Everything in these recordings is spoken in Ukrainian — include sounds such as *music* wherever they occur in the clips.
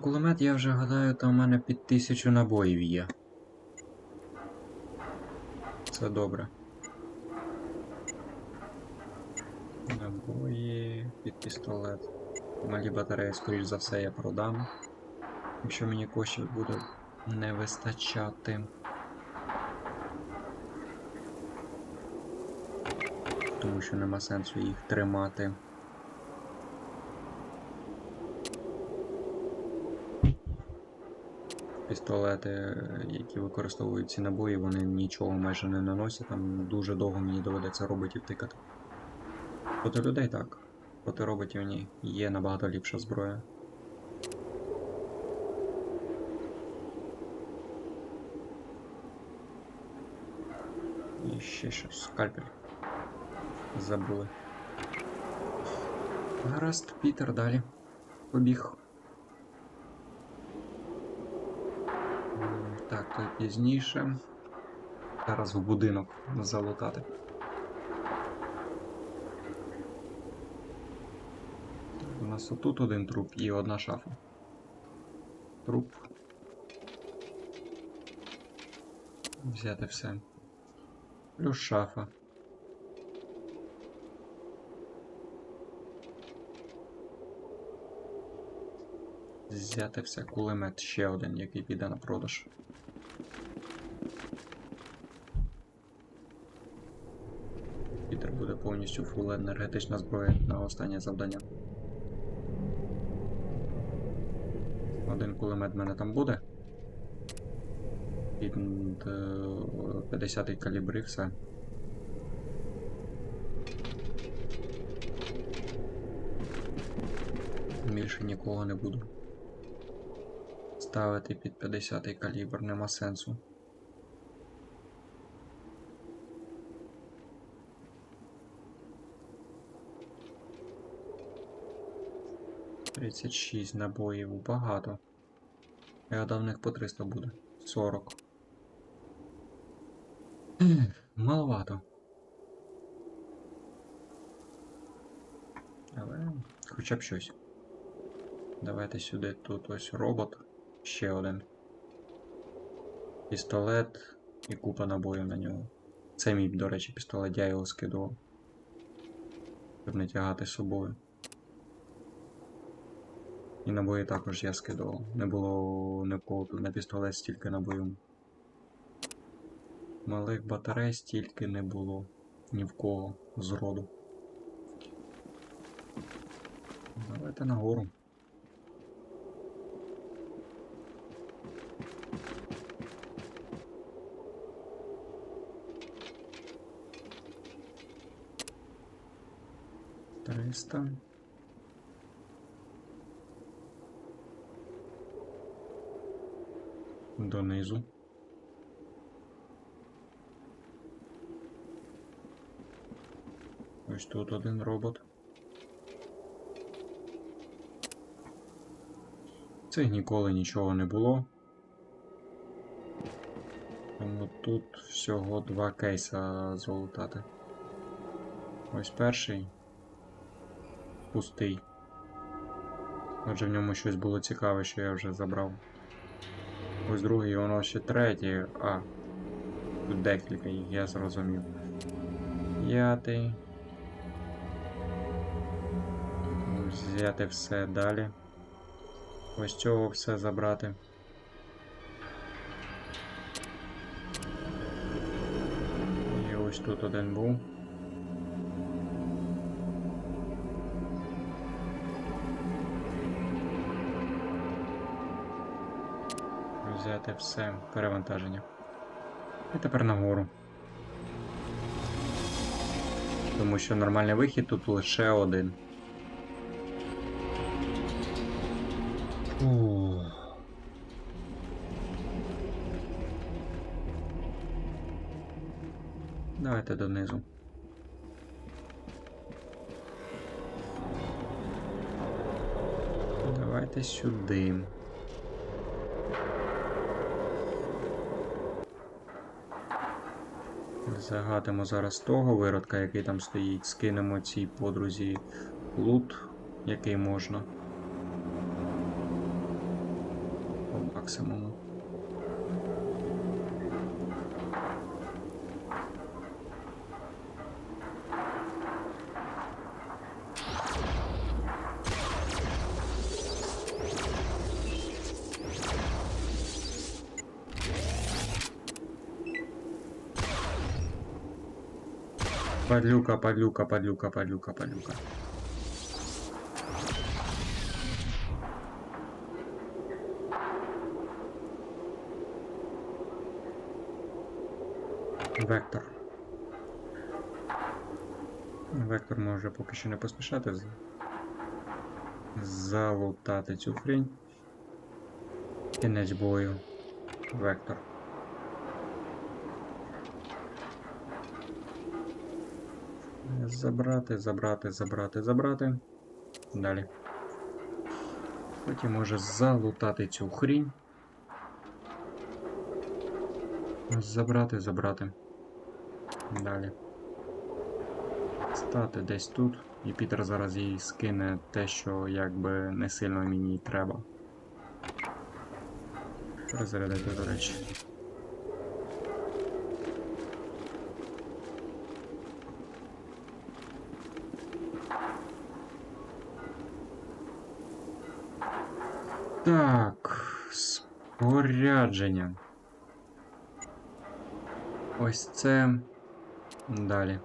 кулемет, я вже гадаю, там у мене під тисячу набоїв є. Це добре. Набої під пістолет. Малі батареї, скоріш за все, я продам. Якщо мені коштів буде не вистачати. Тому що нема сенсу їх тримати. Пістолети, які використовують ці набої, вони нічого майже не наносять, там дуже довго мені доведеться роботів тикати. Проти людей так. Проти роботів ні. Є набагато ліпша зброя. І ще щось. Скальпель. Забули. Гаразд, Пітер, далі. Побіг. Так, то пізніше. Зараз в будинок залутати. У нас отут один труп і одна шафа. Труп. Взяти все. Плюс шафа. Взяти все кулемет ще один, який піде на продаж. Пітер буде повністю фул енергетична зброя на останнє завдання. Один кулемет в мене там буде. Під 50 калібр і все. Більше нікого не буду. Ставити під 50 калібр нема сенсу. Тридцять шість набоїв багато. Я гадав, них по 300 буде. 40. *clears throat* Маловато. Але хоча б щось. Давайте сюди тут ось робот. Ще один. Пістолет і купа набоїв на нього. Це мій, до речі, пістолет, я його скидував. Щоб не тягати з собою. І набої також я скидував. Не було в кого тут на пістолет стільки набоїв. Малих батарей стільки не було. Ні в кого з роду. Давайте нагору. Триста. Донизу. Ось тут один робот. Цих ніколи нічого не було. Тому тут всього два кейса золотати. Ось перший. Пустий. Отже, в ньому щось було цікаве, що я вже забрав. Ось другий, воно ще третій. А. Тут декілька їх, я зрозумів. П'ятий. Взяти все далі. Ось цього все забрати. І ось тут один був. Взяти все перевантаження. І тепер нагору. Тому що нормальний вихід тут лише один. Давайте донизу. Давайте сюди. Загатимо зараз того виродка, який там стоїть, скинемо цій подрузі лут, який можна. По максимуму. Падлюка, падлюка, падлюка, падлюка, падлюка. Вектор. Вектор може поки що не поспішати залутати цю хрінь. Кінець бою. Вектор. Забрати, забрати, забрати, забрати. Далі. Потім може залутати цю хрінь. Забрати, забрати. Далі. Стати десь тут. І Пітер зараз їй скине те, що якби не сильно мені треба. Розрядити, до речі. Так, спорядження. Ось це. Далі.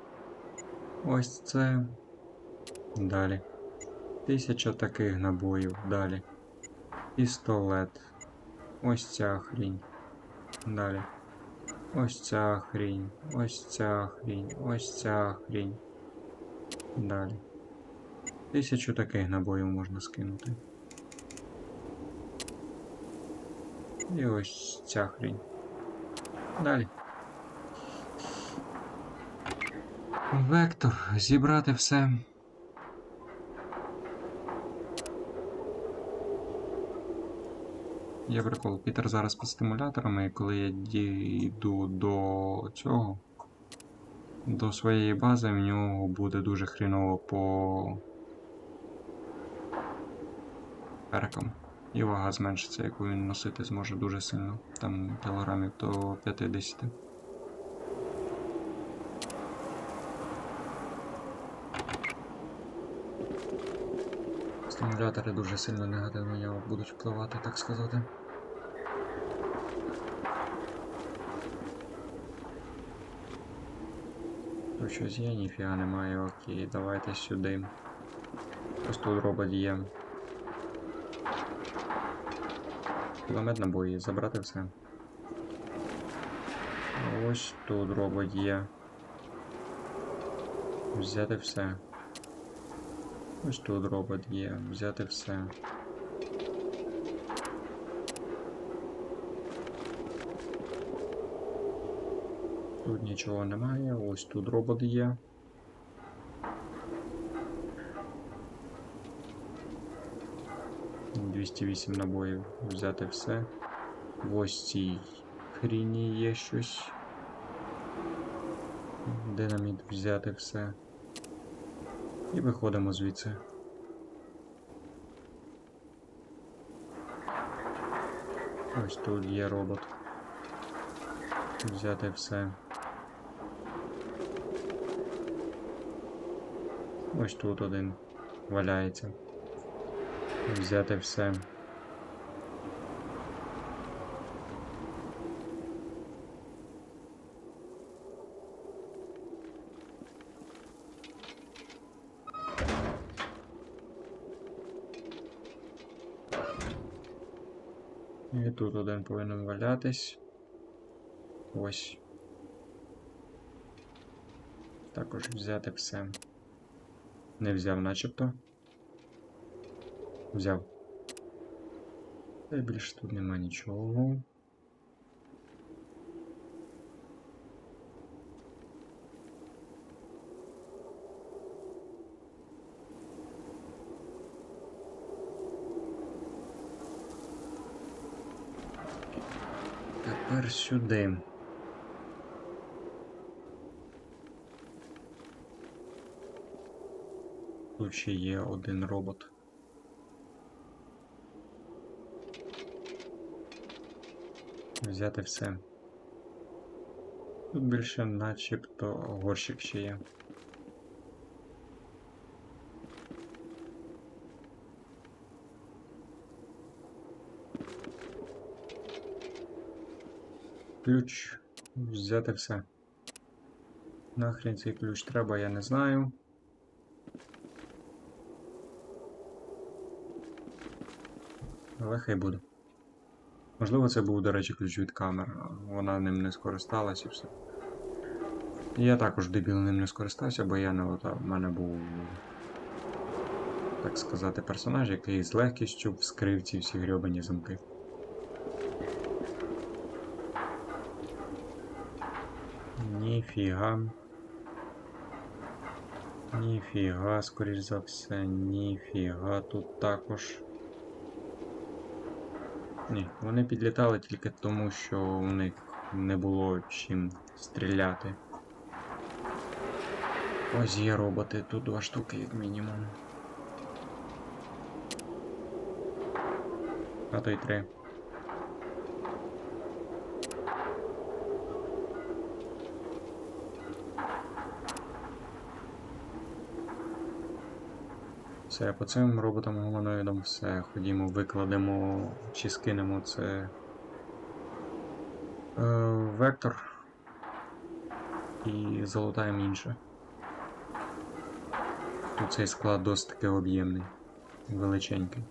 Ось це. Далі. Тисяча таких набоїв. Далі. Пістолет. Ось ця хрінь. Далі. Ось ця хрінь. Ось ця хрінь. Ось ця хрінь. Далі. Тисячу таких набоїв можна скинути. І ось ця хрінь. Далі. Вектор. Зібрати все. Є прикол. Пітер зараз під стимуляторами, і коли я дійду до цього, до своєї бази, в нього буде дуже хріново по перкам. І вага зменшиться, яку він носити зможе дуже сильно. Там кілограмів до 50. Стимулятори дуже сильно негативно нього будуть впливати, так сказати. Тут щось є, ніфіга немає, окей, давайте сюди. Тут робот є. Кулемет набої, забрати все. Ось тут робот є. Взяти все. Ось тут робот є, взяти все. Тут нічого немає, ось тут робот є. Двісті вісім набоїв, взяти все. В ось цій хріні є щось. Динаміт взяти все. І виходимо звідси. Ось тут є робот. Взяти все. Ось тут один валяється. Взяти все. І тут один повинен валятись. Ось. Також взяти все. Не взяв начебто. Взяв. Та й більше тут нема нічого. Тепер сюди. Тут ще є один робот. Взяти все. Тут більше начебто горщик ще є. Ключ. Взяти все. Нахрен цей ключ треба, я не знаю. Але хай буде. Можливо, це був, до речі, ключ від камер. Вона ним не скористалась і все. Я також дебіл ним не скористався, бо я не ота, в мене був, так сказати, персонаж, який з легкістю вскрив ці всі грьобані замки. Ніфіга. Ніфіга, скоріш за все, ніфіга тут також. Ні, вони підлітали тільки тому, що у них не було чим стріляти. Ось є роботи, тут два штуки, як мінімум. А то й три. Все, по цим роботам гуманоїдам все. Ходімо, викладемо чи скинемо це. Е, вектор. І залутаємо інше. Тут цей склад досить таки об'ємний, величенький.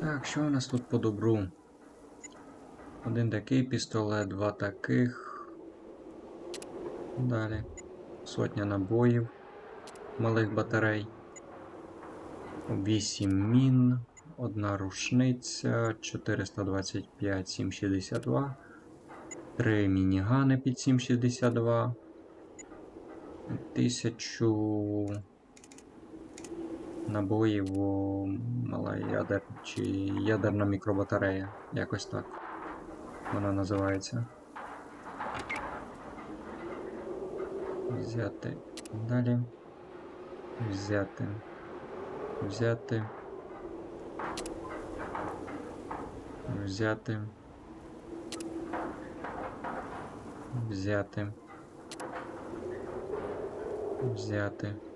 Так, що у нас тут по добру? Один такий пістолет, два таких. Далі. Сотня набоїв малих батарей. 8 мін, одна рушниця, 425 7,62, 3 мінігани під 7,62, 1000 набоїв мала ядер чи ядерна мікробатарея. Якось так вона називається. Взяти далі. Взяти. Взяти. Взяти. Взяти. Взяти.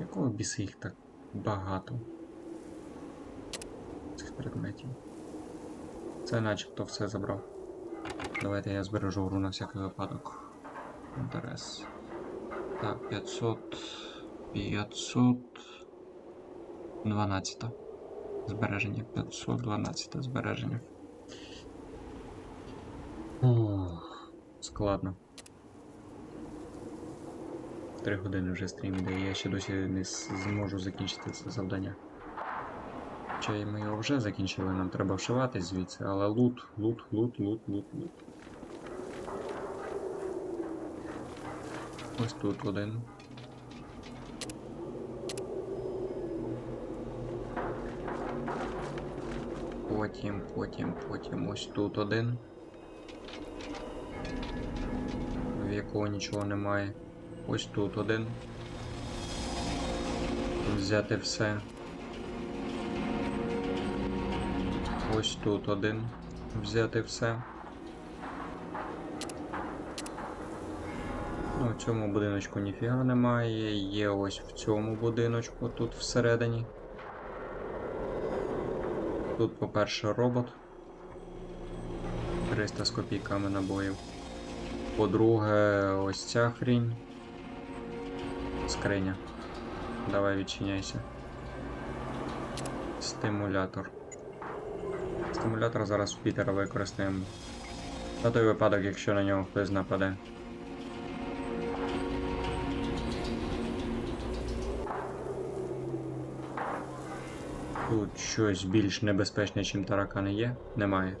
Якого біси їх так багато? Цих предметів. Це начебто все забрав. Давайте я збережу гру на всякий випадок. Інтерес. Так, 500. 500. 12. Збереження. 512 збереження. Ох, складно. Три години вже стрім іде, я ще досі не зможу закінчити це завдання. Хоча ми його вже закінчили, нам треба вшиватись звідси, але лут, лут, лут, лут, лут, лут. Ось тут один. Потім, потім, потім ось тут один. В якого нічого немає. Ось тут один. Взяти все. Ось тут один. Взяти все. Ну, в цьому будиночку ніфіга немає. Є ось в цьому будиночку, тут всередині. Тут, по-перше, робот. 300 з копійками набоїв. По-друге, ось ця хрінь. Скриня. Давай відчиняйся. Стимулятор. Стимулятор зараз Пітера використаємо. На той випадок, якщо на нього хтось нападе. Тут щось більш небезпечне, ніж таракани є? Немає.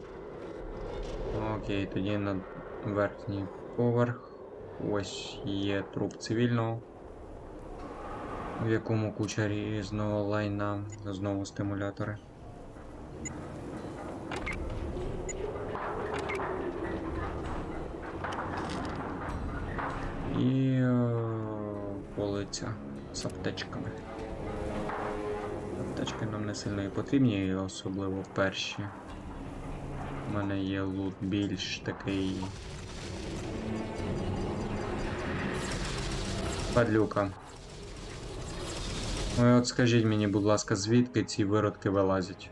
Окей, тоді на верхній поверх. Ось є труп цивільного. В якому куча різного лайна. Знову стимулятори. І е, полиця з аптечками. Аптечки нам не сильно і потрібні, особливо перші. У мене є лут більш такий. Падлюка. От скажіть мені, будь ласка, звідки ці виродки вилазять?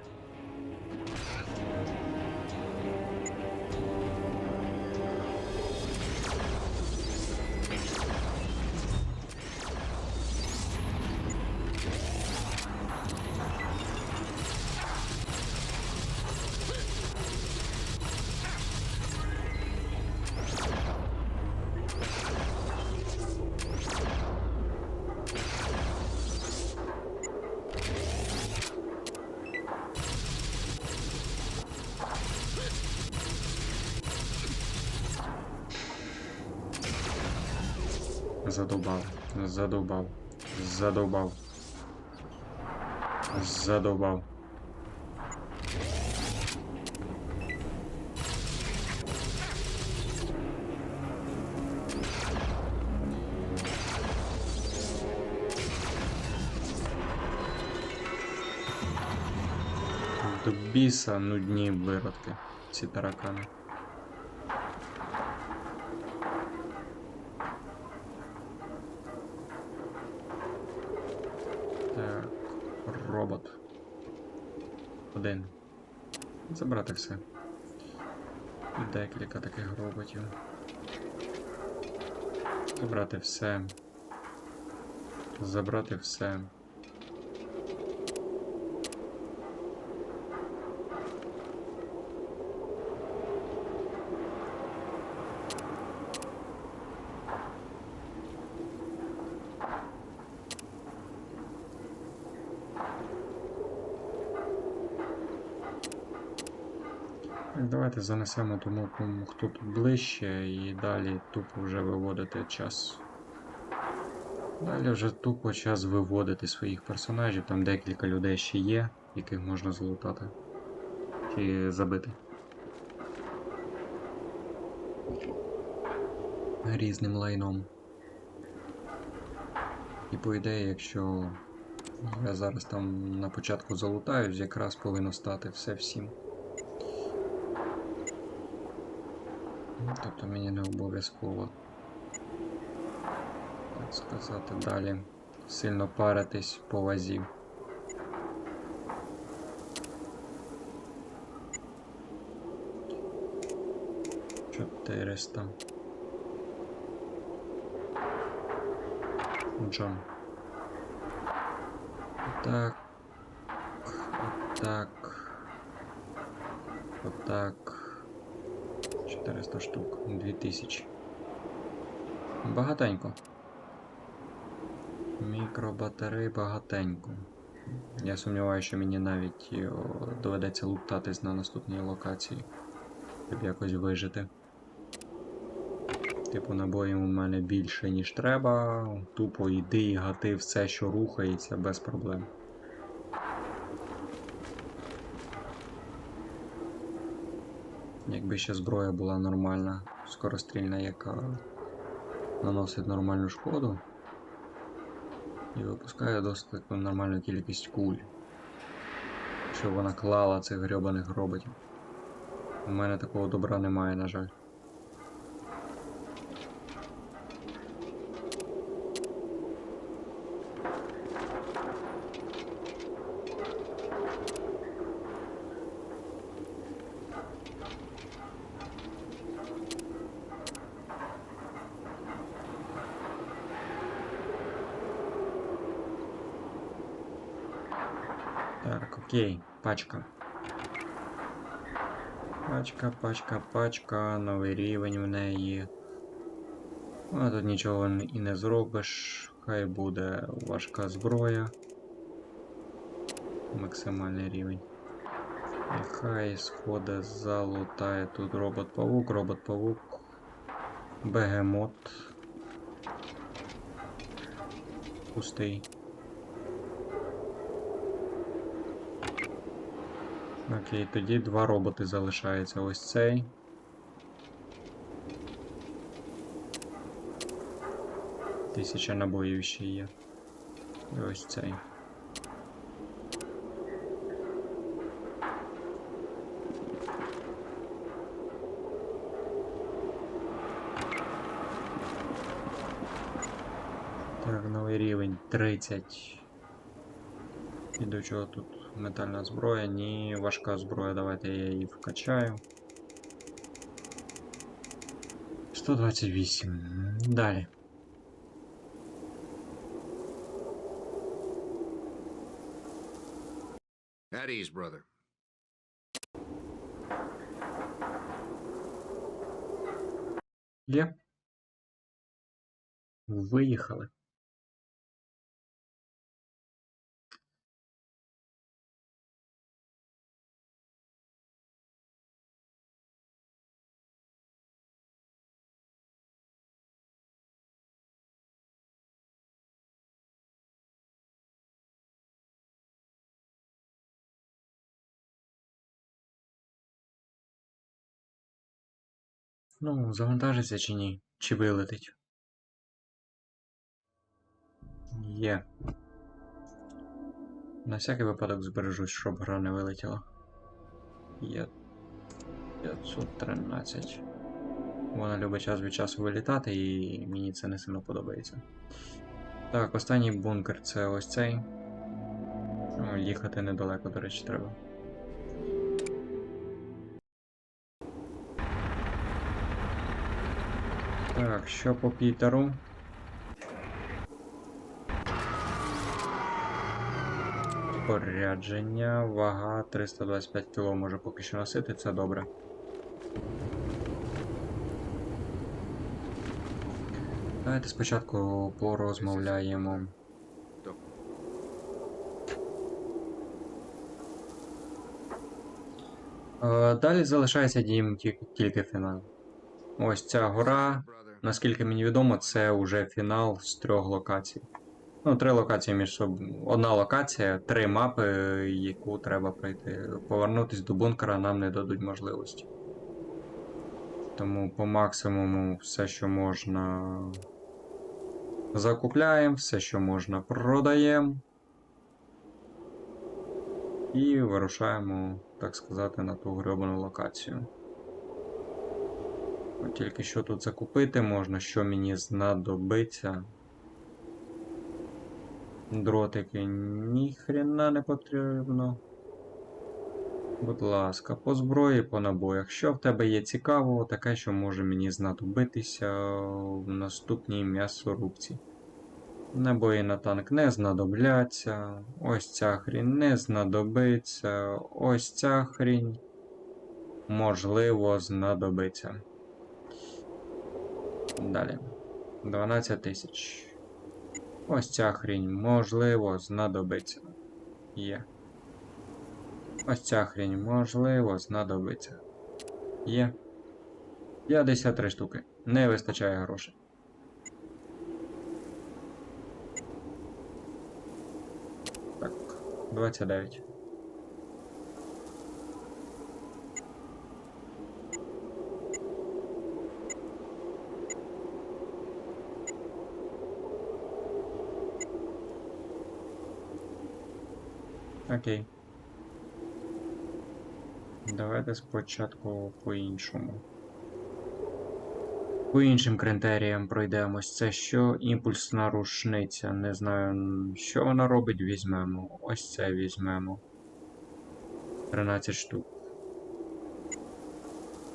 Задовбав, задовбав, задовбав. Задовбав. До біса нудні виродки, ці таракани. Все. І декілька таких роботів. Забрати все. Забрати все. Так, давайте занесемо тому, кому хто тут ближче, і далі тупо вже виводити час. Далі вже тупо час виводити своїх персонажів. Там декілька людей ще є, яких можна залутати. Чи забити. Різним лайном. І по ідеї, якщо я зараз там на початку залутаюсь, якраз повинно стати все всім. Ну, Тобто мені не обов'язково, так сказати, далі сильно паритись по вазі. Чотириста. Джон. Так. Отак. Отак. 400 штук, 2000. Багатенько. Мікробатарей багатенько. Я сумніваюся, що мені навіть доведеться лутатись на наступній локації, щоб якось вижити. Типу, набоїв у мене більше, ніж треба. Тупо йди і гати все, що рухається, без проблем. Якби ще зброя була нормальна, скорострільна, яка наносить нормальну шкоду і випускає досить таку нормальну кількість куль. Щоб вона клала цих грьобаних роботів. У мене такого добра немає, на жаль. Так, окей, пачка. Пачка, пачка, пачка, новий рівень в неї. А тут нічого і не зробиш. Хай буде важка зброя. Максимальний рівень. Нехай сходи залутає тут робот-павук, робот-павук, бегемот. Пустий. Окей, тоді два роботи залишаються. Ось цей. Тисяча набоїв ще є. І ось цей. Так, новий рівень 30. І до чого тут метальна зброя? Ні, важка зброя, давайте я її вкачаю. 128. Далі. At ease, brother. Є. Виїхали. Ну, завантажиться чи ні? Чи вилетить? Є. На всякий випадок збережусь, щоб гра не вилетіла. Є 513. Вона любить час від часу вилітати, і мені це не сильно подобається. Так, останній бункер це ось цей. Їхати недалеко, до речі, треба. Так, що по Пітеру? Спорядження, вага 325 кг може поки що носити, це добре. Давайте спочатку порозмовляємо. Е, Далі залишається дієм ті- тільки фінал. Ось ця гора. Наскільки мені відомо, це вже фінал з трьох локацій. Ну, три локації між собою. Одна локація, три мапи, яку треба пройти. Повернутись до бункера нам не дадуть можливості. Тому по максимуму все, що можна. Закупляємо, все, що можна, продаємо. І вирушаємо, так сказати, на ту гребану локацію. Тільки що тут закупити можна, що мені знадобиться. Дротики ніхрена не потрібно. Будь ласка, по зброї, по набоях. Що в тебе є цікавого, таке, що може мені знадобитися в наступній м'ясорубці. Набої на танк не знадобляться. Ось ця хрінь не знадобиться. Ось ця хрінь. Можливо, знадобиться. Далі. 12 тисяч. Ось ця хрінь, можливо, знадобиться. Є. Ось ця хрінь, можливо, знадобиться. Є. 53 штуки. Не вистачає грошей. Так, 29. Окей. Давайте спочатку по-іншому. По іншим критеріям пройдемось. Це що? Імпульсна рушниця. Не знаю, що вона робить, візьмемо. Ось це візьмемо. 13 штук.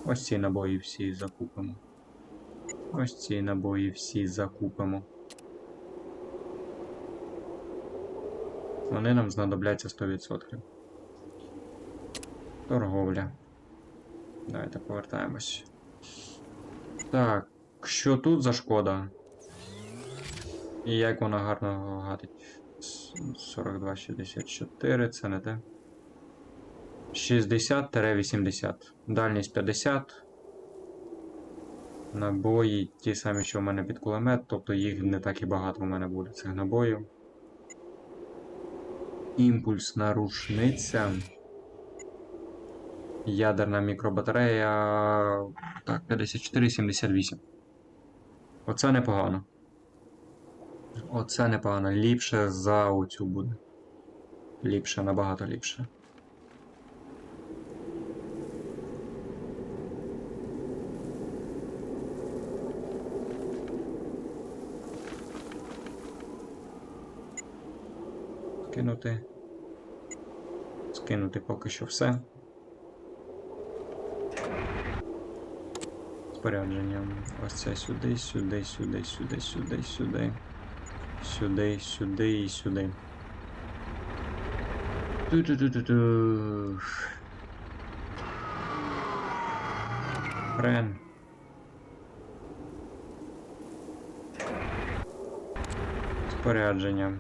Ось ці набої всі закупимо. Ось ці набої всі закупимо. Вони нам знадобляться 100%. Торговля. Давайте повертаємось. Так, що тут за шкода? І як вона гарно гатить. 42-64, це не те. 60-80. Дальність 50. Набої ті самі, що в мене під кулемет, тобто їх не так і багато в мене буде цих набоїв. Імпульсна рушниця. Ядерна мікробатарея. Так, 54-78. Оце непогано. Оце непогано. Ліпше за оцю буде. Ліпше, набагато ліпше. Скинути. Скинути поки що все. Спорядження. Ось це сюди, сюди, сюди, сюди, сюди, сюди. Сюди, сюди і сюди. Ту-ту-ту-ту-ту. Френ. Спорядження.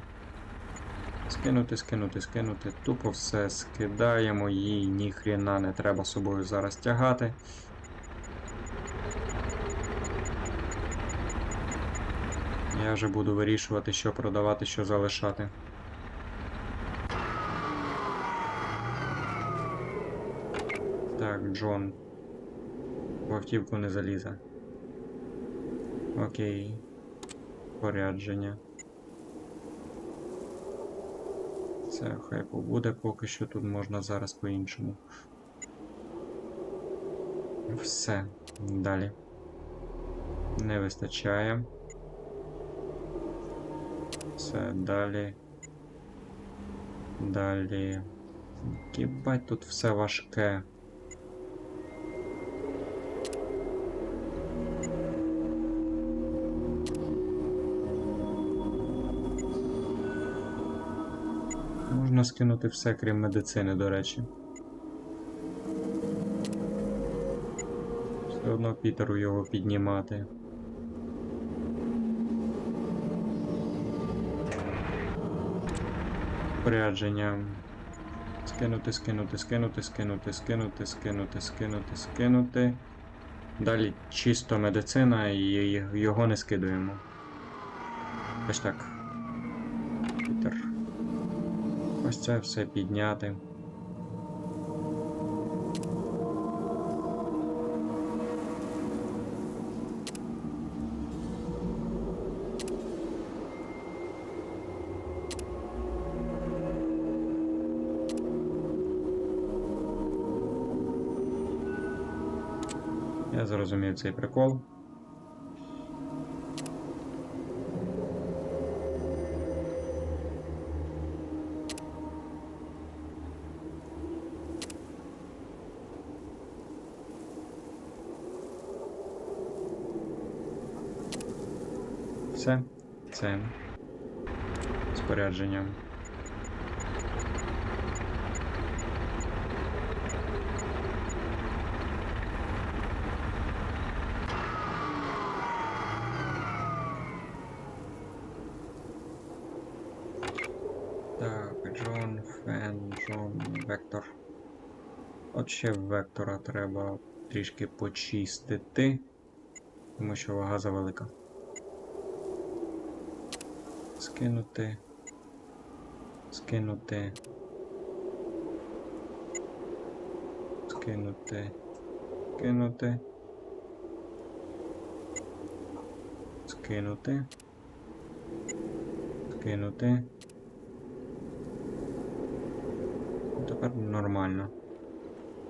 Скинути, скинути, скинути. Тупо все скидаємо, їй ніхрена не треба собою зараз тягати. Я вже буду вирішувати, що продавати, що залишати. Так, Джон. В автівку не залізе. Окей. Порядження. Це хай побуде, поки що тут можна зараз по-іншому. Все. Далі. Не вистачає. Все, далі. Далі. Кібать тут все важке. Можна скинути все, крім медицини, до речі. Все одно Пітеру його піднімати. Спорядження. Скинути, скинути, скинути, скинути, скинути, скинути, скинути, скинути. Далі чисто медицина і його не скидуємо. Ось так. Пітер. Ось це все підняти. Я зрозумів цей прикол. Це спорядження. Так, Джон, Фен, Джон, Вектор. От ще вектора треба трішки почистити, тому що вага завелика. Скинути. Скинути. Скинути. Кинути. Скинути. Скинути. Тепер нормально.